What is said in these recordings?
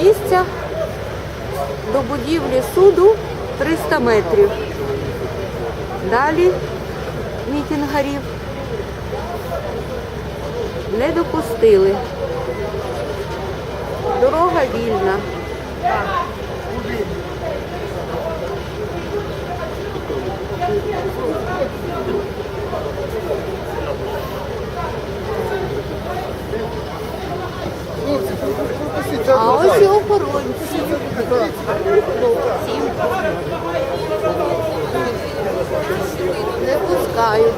знаходиться до будівлі суду 300 метрів. Далі мітінгарів не допустили. Дорога вільна. Охоронці. Сім. Не пускають.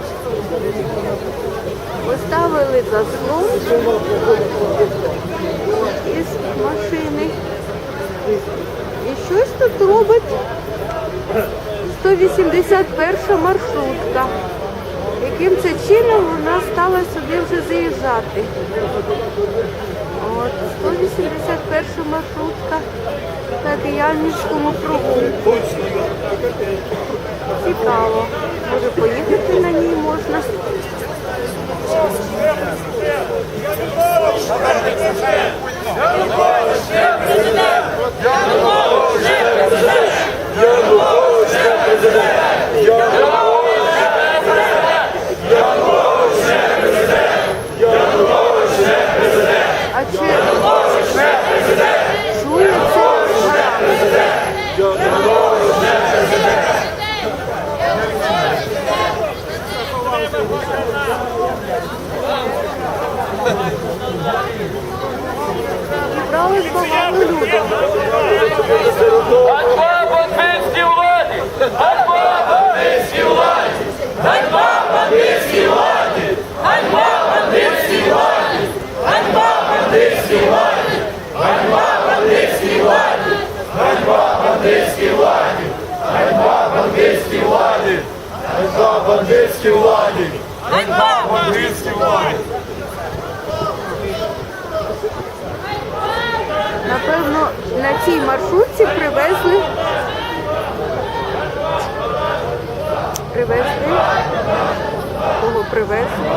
Поставили заслон із машини. І щось тут робить 181 маршрутка. Яким це чином вона стала сюди вже заїжджати. От, 181 маршрутка на Киянівському прогулку. Цікаво. Може поїхати на ній можна. Зібралось багато людей. Ганьба бандитській владі! Ганьба бандитській владі! Ганьба бандитській владі! Ганьба бандитській владі! Ганьба бандитській владі! Ганьба бандитській владі! Ганьба бандитській владі! Ганьба бандитській владі! Ганьба бандитській владі! Ганьба бандитській владі! Напевно, на цій маршрутці привезли. Привезли. Кого привезли?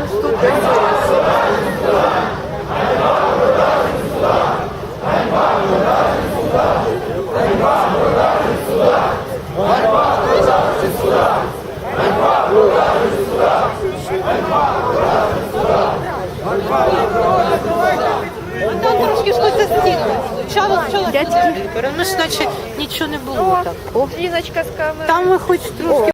Наступний Ліжко за стінку. Чало чоловік. Дядьки. Ну, ж наче нічого не було такого. Лізочка з камери. Там ми хоч трошки.